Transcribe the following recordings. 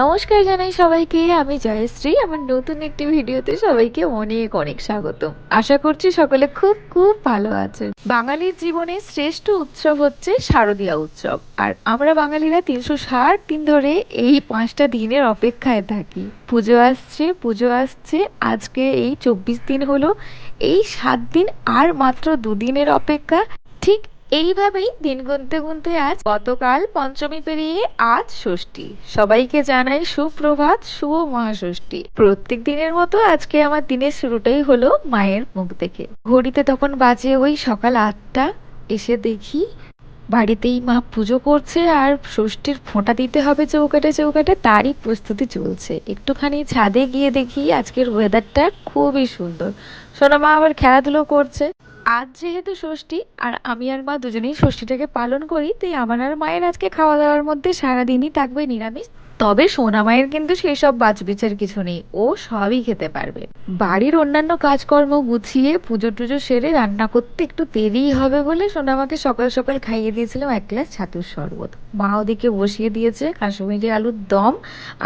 নমস্কার জানাই সবাইকে, আমি জয়শ্রী। আমার নতুন একটি ভিডিওতে সবাইকে অনেক অনেক স্বাগত আশা করছি সকলে খুব খুব ভালো আছেন। বাঙালির জীবনে শ্রেষ্ঠ উৎসব হচ্ছে শারদীয়া উৎসব। আর আমরা বাঙালিরা তিনশো ষাট দিন ধরে এই পাঁচটা দিনের অপেক্ষায় থাকি। পুজো আসছে পুজো আসছে। আজকে এই চব্বিশ দিন হলো। এই সাত দিন আর মাত্র দুদিনের অপেক্ষা। ঠিক এইভাবেই দিন গুনতে গুনতে আজ গতকাল পঞ্চমী পেরিয়ে আজ ষষ্ঠী। সবাইকে জানাই সুপ্রভাত, শুভ মহাষষ্ঠী। প্রত্যেক দিনের মতো আজকে আমার দিনের শুরুটাই হলো মায়ের মুখ দেখে। ঘড়িতে তখন বাজে ওই সকাল আটটা, এসে দেখি বাড়িতেই মা পুজো করছে আর ষষ্ঠীর ফোঁটা দিতে হবে চৌকাটে চৌকাটে তারই প্রস্তুতি চলছে। একটুখানি ছাদে গিয়ে দেখি আজকের ওয়েদারটা খুবই সুন্দর। সোনা মা, আবার খেলাধুলো করছে। আজ যেহেতু ষষ্ঠী আর আমি আর মা দুজনেই ষষ্ঠীটাকে পালন করি, তাই আমার আর মায়ের আজকে খাওয়া দাওয়ার মধ্যে সারাদিনই থাকবে নিরামিষ। তবে সোনা মায়ের কিন্তু সেই সব বাছবিচার কিছু নেই, ও সবই খেতে পারবে। বাড়ির অন্যান্য কাজকর্ম গুছিয়ে পুজো টুজো সেরে রান্না করতে একটু দেরিই হবে বলে সোনামাকে সকাল সকাল খাইয়ে দিয়েছিলাম এক গ্লাস ছাতুর শরবত। মা ওদিকে বসিয়ে দিয়েছে কাশ্মীরি আলুর দম।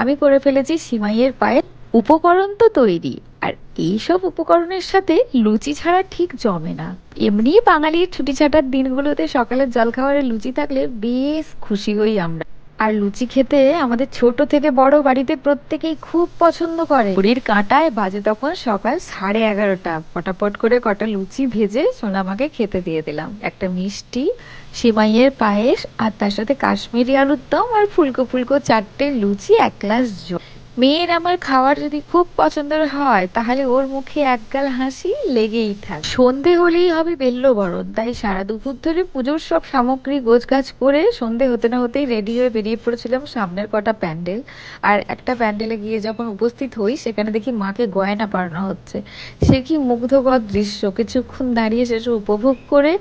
আমি করে ফেলেছি সিমাইয়ের পায়ে উপকরণ তো তৈরি। আর এইসব উপকরণের সাথে লুচি ছাড়া ঠিক জমে না। এমনি বাঙালির ছুটি ছাটার দিনগুলোতে সকালের জলখাবারে লুচি থাকলে বেশ খুশি হই আমরা। আর লুচি খেতে আমাদের ছোট থেকে বড় বাড়িতে প্রত্যেকেই খুব পছন্দ করে। ঘড়ির কাঁটায় বাজে তখন সকাল সাড়ে এগারোটা। পটাপট করে কটা লুচি ভেজে সোনামাকে খেতে দিয়ে দিলাম। একটা মিষ্টি, সিমাইয়ের পায়েস আর তার সাথে কাশ্মীরি আলুর দম আর ফুলকো ফুলকো চারটে লুচি এক গ্লাস জল। মেয়ের আমার খাওয়ার যদি খুব পছন্দের হয়, তাহলে ওর মুখে একগাল হাসি লেগেই থাক। সন্ধে হলেই হবে বেল্ল বরণ, তাই সারা দুপুর ধরে পুজোর সব সামগ্রী, গোছগাছ করে সন্ধে হতে না হতেই রেডি হয়ে বেরিয়ে পড়েছিলাম সামনের কটা প্যান্ডেল। আর একটা প্যান্ডেলে গিয়ে যখন উপস্থিত হই, সেখানে দেখি মাকে গয়না পাড়ানো হচ্ছে। সে কি মুগ্ধকর দৃশ্য। কিছুক্ষণ দাঁড়িয়ে সেসব উপভোগ করে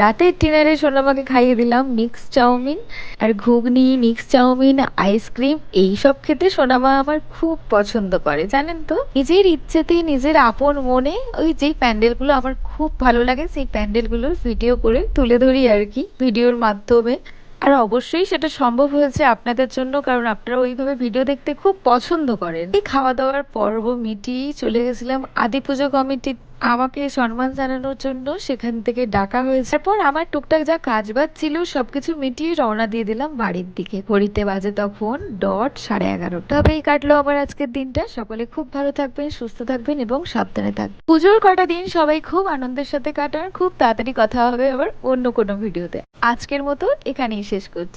রাতের ডিনারে সোনামাকে খাইয়ে দিলাম মিক্স চাউমিন আর ঘুগনি মিক্স চাউমিন আইসক্রিম এইসব খেতে সোনামা আমার খুব পছন্দ করে, জানেন তো? নিজের ইচ্ছেতে নিজের আপন মনে ওই যে প্যান্ডেলগুলো আমার খুব ভালো লাগে, সেই প্যান্ডেলগুলোর ভিডিও করে তুলে ধরি আর কি, ভিডিওর মাধ্যমে। আর অবশ্যই সেটা সম্ভব হয়েছে আপনাদের জন্য, কারণ আপনারা ওইভাবে ভিডিও দেখতে খুব পছন্দ করেন। এই খাওয়া দাওয়ার পর্ব মিটিয়েই চলে গেছিলাম আদি পুজো কমিটি আমাকে সম্মান জানানোর জন্য সেখান থেকে ডাকা হয়েছে। তারপর আমার টুকটাক যা কাজ বাজ ছিল, সবকিছু মিটিয়ে রওনা দিয়ে দিলাম বাড়ির দিকে। ঘড়িতে বাজে তখন ডট সাড়ে এগারোটা। তবেই কাটলো আমার আজকের দিনটা। সকলে খুব ভালো থাকবেন, সুস্থ থাকবেন এবং সাবধানে থাকবেন। পুজোর কটা দিন সবাই খুব আনন্দের সাথে কাটান। খুব তাড়াতাড়ি কথা হবে আবার অন্য কোনো ভিডিওতে। আজকের মতো এখানেই শেষ করছি।